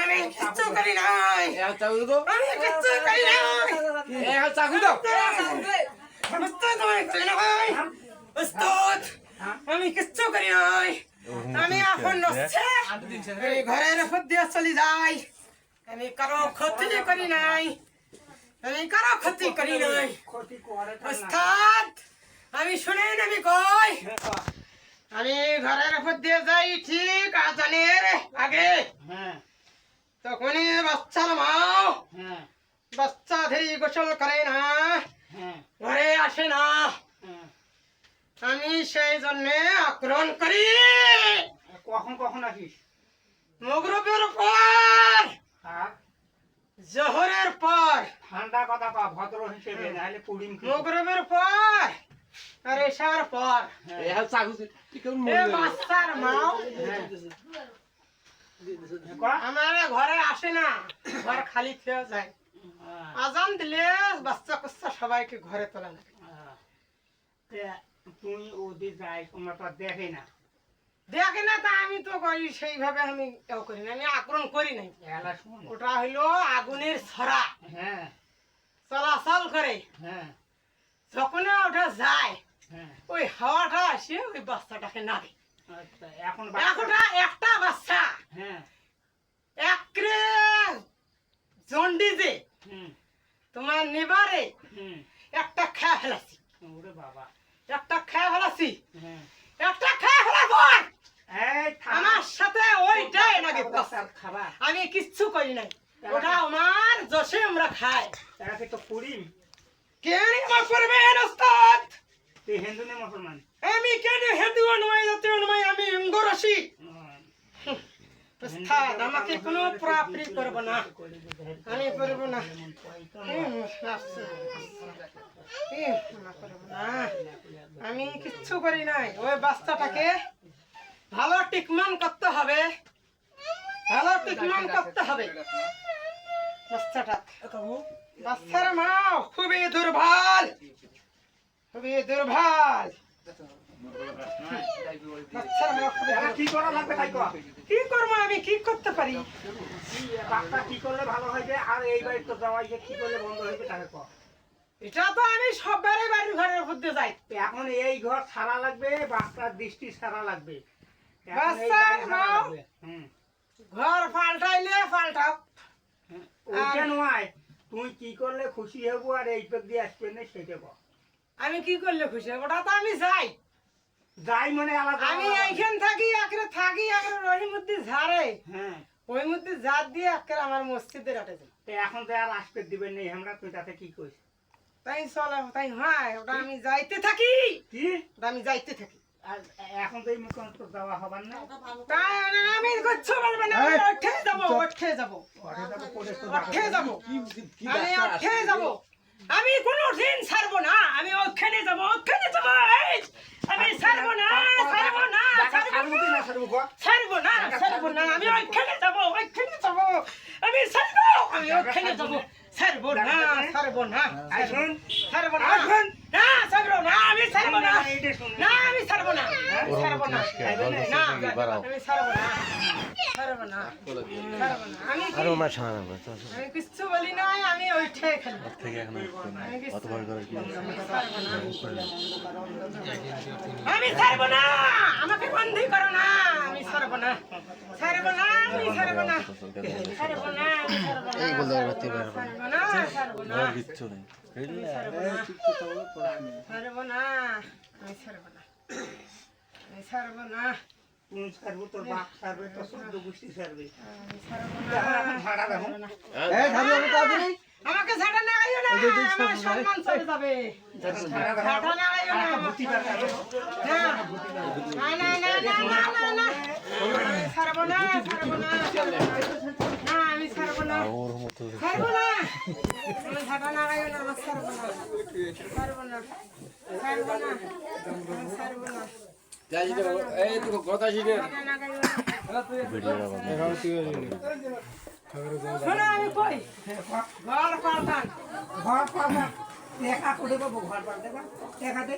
আমি কিচ্ছু করি নাই। এ চাকু দাও আমি কিচ্ছু করি নাই। আমি এখন এই ঘরের মধ্যে চলে যাই। আমি কারও ক্ষতি করি নাই। আমি কারও ক্ষতি করি নাই। উস্তাদ আমি শুনেন আমি কই? হ্যাঁ, আমি ঘরের মধ্যে যাই ঠিক আজানের আগে। হ্যাঁ। তখনই বাচ্চার হ্যাঁ। বাচ্চা ধরি গোসল করে না। হ্যাঁ। ঘরে আসে না। হ্যাঁ। আমি সেই জন্য আক্রমণ করি। কখন কখন আসিস? মগরবের পর। জহরের পর। ঠান্ডা কথা কা ভদ্র হিসেবে নাহলে পুডিং মগরবের পর। আর এসার পর। এ চাকু কি কোন এ বাচ্চার মাও। আমার ঘরে আসে না ঘর খালি খেয়ে যায়। আজান দিলে বাচ্চা কুচ্চা সবাইকে ঘরে তোলা লাগে। তুই ওদের যাই তোমরা তো দেখে না। দেখে না তা আমি তো করি সেইভাবে আমি কেউ করি না আমি আক্রমণ করি নাই। ওটা হইল আগুনের ছড়া। হ্যাঁ। চলাচল করে। হ্যাঁ। যখন ওটা যায় হ্যাঁ ওই হাওয়াটা আসে ওই বাচ্চাটাকে নাড়ে। আচ্ছা এখন একটা একটা বাচ্চা। হ্যাঁ। একরে জন্ডিজে তোমার নেবারে একটা খেয়ে ফেলাছি। ওরে বাবা। একটা খেয়ে ফেলাছি। হ্যাঁ। একটা খেয়ে আমার সাথে ওইটাই নাকি খাবার? আমি কিচ্ছু করি নাই। ওটা আমার জসে আমরা খাই। তো পুরিম কে ওস্তাদ? তুই হিন্দু না মুসলমান। আমি কেন হিন্দু নয় জাতীয় নয় আমি ইঙ্গরসি হুম। আমাকে কোনো প্রাপ্তি করব না। আমি করব না। আমি কিচ্ছু করি নাই। ওই বাচ্চাটাকে ভালো ট্রিটমেন্ট করতে হবে। ভালো ট্রিটমেন্ট করতে হবে। বাচ্চাটা। বাচ্চার মা খুবই দুর্বল। খুবই দুর্বল বাচ্চার মা খুবই এরা কি করা লাগবে তাই কর। কি করব আমি? কি করতে পারি? কি কি করলে ভালো আর এই বাড়ি তো যাওয়াই যে কি করলে বন্ধ হইবে তাকে কর। এটা তো আমি সবারই বাড়ি ঘরের মধ্যে যাই। এখন এই ঘর ছাড়া লাগবে বাচ্চার দৃষ্টি ছাড়া লাগবে। বাচ্চার ঘর পাল্টাইলে পাল্টাও। ওইটা নয় তুই কি করলে খুশি হব আর এই পেক দিয়ে আসবে না সেটা কর। আমি কি করলে খুশি হব? ওটা তো আমি যাই। যাই মানে আলাদা আমি এইখান থাকি একরে থাকি একরে ওই মধ্যে ঝাড়ে। হ্যাঁ। ওই মধ্যে ঝাড় দিয়ে একরে আমার মসজিদে রাটে এখন তো আর আসতে দিবেন নেই আমরা তুই তাতে কি করিস তাই চলে তাই হয় ওটা আমি যাইতে থাকি। কি? ওটা আমি যাইতে থাকি। এখন তো এই তো যাওয়া হবার না তাই আমি কিচ্ছু বলব না আমি উঠে যাব উঠে যাব। ঘরে যাব করে উঠে যাব। আমি উঠে যাব। আমি কোনো দিন ছাড়বো না। আমি ওখানে যাব ওখানে যাব আমি ছাড়বো না ছাড়বো না ছাড়বো না। ছাড়ব না ছাড়বো না আমি ওখানে যাব ওখানে যাব। আমি ছাড়বো আমি ওখানে যাব। ছাড়বো না ছাড়বো না ছাড়বো না আমি ছাড়বো না এইটা শোন না আমি ছাড়বো না আমি ছাড়বো না না বাড়াও আমি ছাড়বো না ছাড়বো না ছাড়বো না আমি কি- আরও মাস হানা আমি কিচ্ছু বলি নাই আমি ওইটাই খেলব। থেকে এখন আমি ভয় করে কি আমি ছাড়বো না। আমি ছাড়বো না। আমাকে বন্দি করো না আমি ছাড়বো না। ছাড়বো না আমি ছাড়বো না। ছাড়বো না না এই বলতে পারতে পারব না ছাড়বো না কিচ্ছু নেই। ছাড়বো না ছাড়বো না আমি ছাড়বো না। ছাড়বো না তুই ছাড়বো তোর বাপ ছাড়বে তোর সদ্য গোষ্ঠী ছাড়বে ভাড়া দেখো আমাকে ছাড়া না আইও না আমার সম্মান চলে যাবে ছাড়া না আইও না ভর্তি করতে হবে না না না না না না না আমি ছাড়বো না ছাড়বো না না আমি ছাড়বো না ছাড়বো না আমি ছাড়া না আইও না আমার ছাড়বো না ছাড়বো না ছাড়বো না ছাড়বো না দেখা করে বাবু ঘর পার দেখা দেখা দে।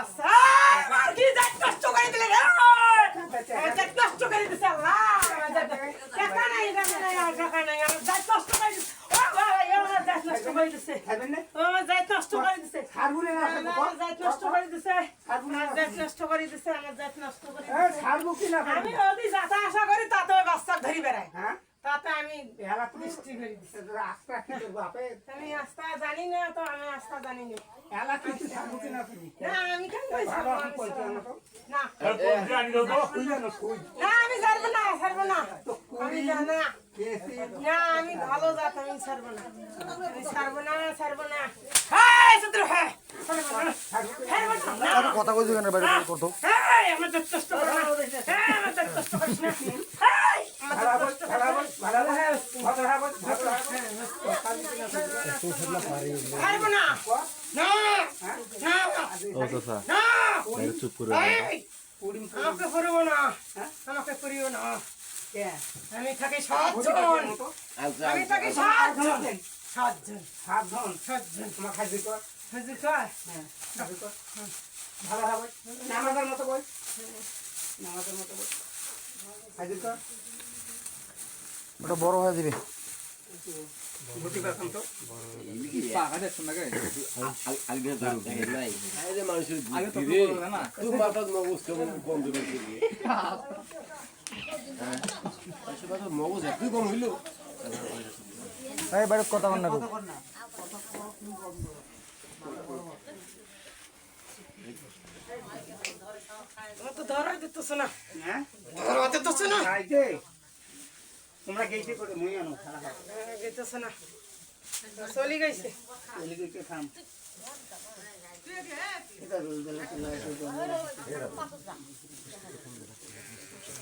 আচ্ছা, আমার কি জাত নষ্ট করে দিলে? আমার জাত নষ্ট করে দিছে আল্লাহ। টাকা নাই, টাকা নাই, আমার টাকা নাই, আমার জাত নষ্ট করে দিছে। ও বাবা, এ আমার জাত নষ্ট করে দিছে। ও জাত নষ্ট করে দিছে। ছাড়বো না জাত নষ্ট করে। দিছে। ছাড়বো না আমার জাত নষ্ট করে দিছে, আমার জাত নষ্ট করে দিছে। ছাড়বো কি না আমি যদি যাতা আশা করি তাতে বাচ্চা ধরি বেড়াই হ্যাঁ? তাতে আমি করে দিছি রাস্তা কি বাপে আমি আস্তা জানি না তো আমি আস্তা জানি না। এলা কিছু ছাড়বো কি না তুমি না আমি কেন কইছি ভালো না। না কই জানো কই? না আমি ছাড়বো না ছাড়বো না। আমি জানা। না আমি ভালো জাত আমি ছাড়বো ছাড়বো ছাড়বো কথা কইছো কেন বাইরে করতো আমার আমার করিস চুপ করে আমাকে করব না। আমাকে করিও না। আমি থাকি সাতজন। আমি থাকি সাতজন। সাতজন। সাবধান সাতজন? তোমার খাদ্য কর। বুঝলি কয় হ্যাঁ খাদ্য কর। ভালো হবে নামাজের মতো বই। নামাজের মতো বই। খাদ্য কর। ওটা বড় হয়ে যাবে। মানুষের মগজ একটু কম হইল এই বাইরে কথা কর না। হ্যাঁ? তোমরা গেইতে করে মই আনো খারাপ হ্যাঁ, দিতেছে না। চলে গেছে